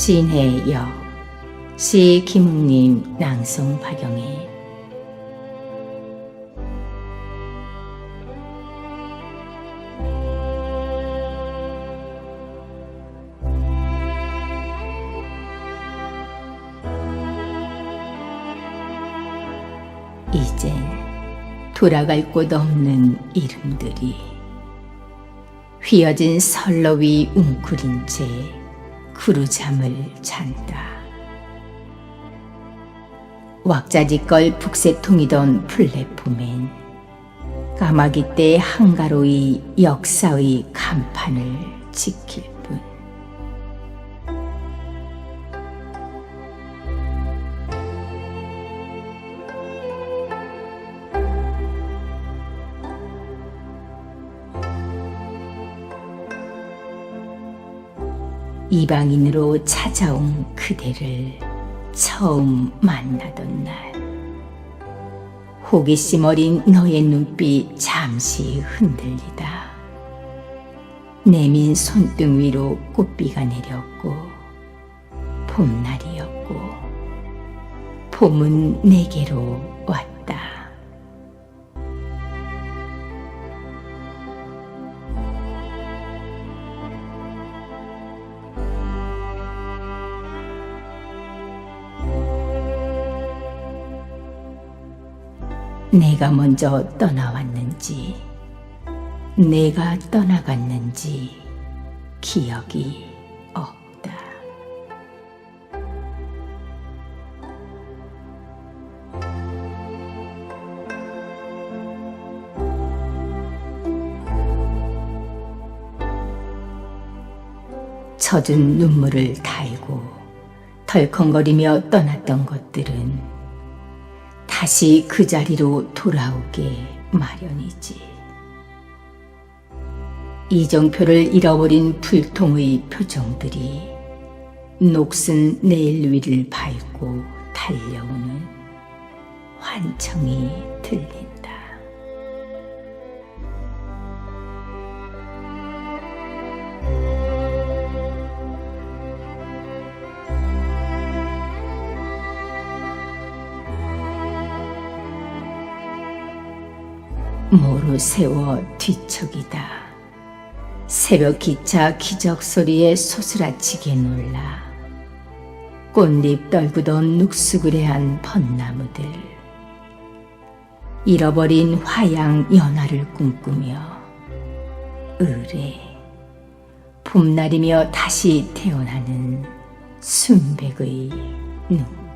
진해의 역, 시 김웅님 낭송 박영희 이젠 돌아갈 곳 없는 이름들이 휘어진 선로 위 웅크린 채 구루잠을 잔다. 왁자지껄 북새 통이던 플랫폼엔 까마귀 때 한가로이 역사의 간판을 지킬 이방인으로 찾아온 그대를 처음 만나던 날. 호기심 어린 너의 눈빛 잠시 흔들리다. 내민 손등 위로 꽃비가 내렸고 봄날이었고 봄은 내게로 왔다 내가 먼저 떠나왔는지, 내가 떠나갔는지 기억이 없다. 젖은 눈물을 달고 덜컹거리며 떠났던 것들은 다시 그 자리로 돌아오게 마련이지. 이정표를 잃어버린 불통의 표정들이 녹슨 내일 위를 밟고 달려오는 환청이 들린다. 모로 세워 뒤척이다. 새벽 기차 기적 소리에 소스라치게 놀라. 꽃잎 떨구던 눅수그레한 벚나무들. 잃어버린 화양 연화를 꿈꾸며 의뢰 봄날이며 다시 태어나는 순백의 눈꽃.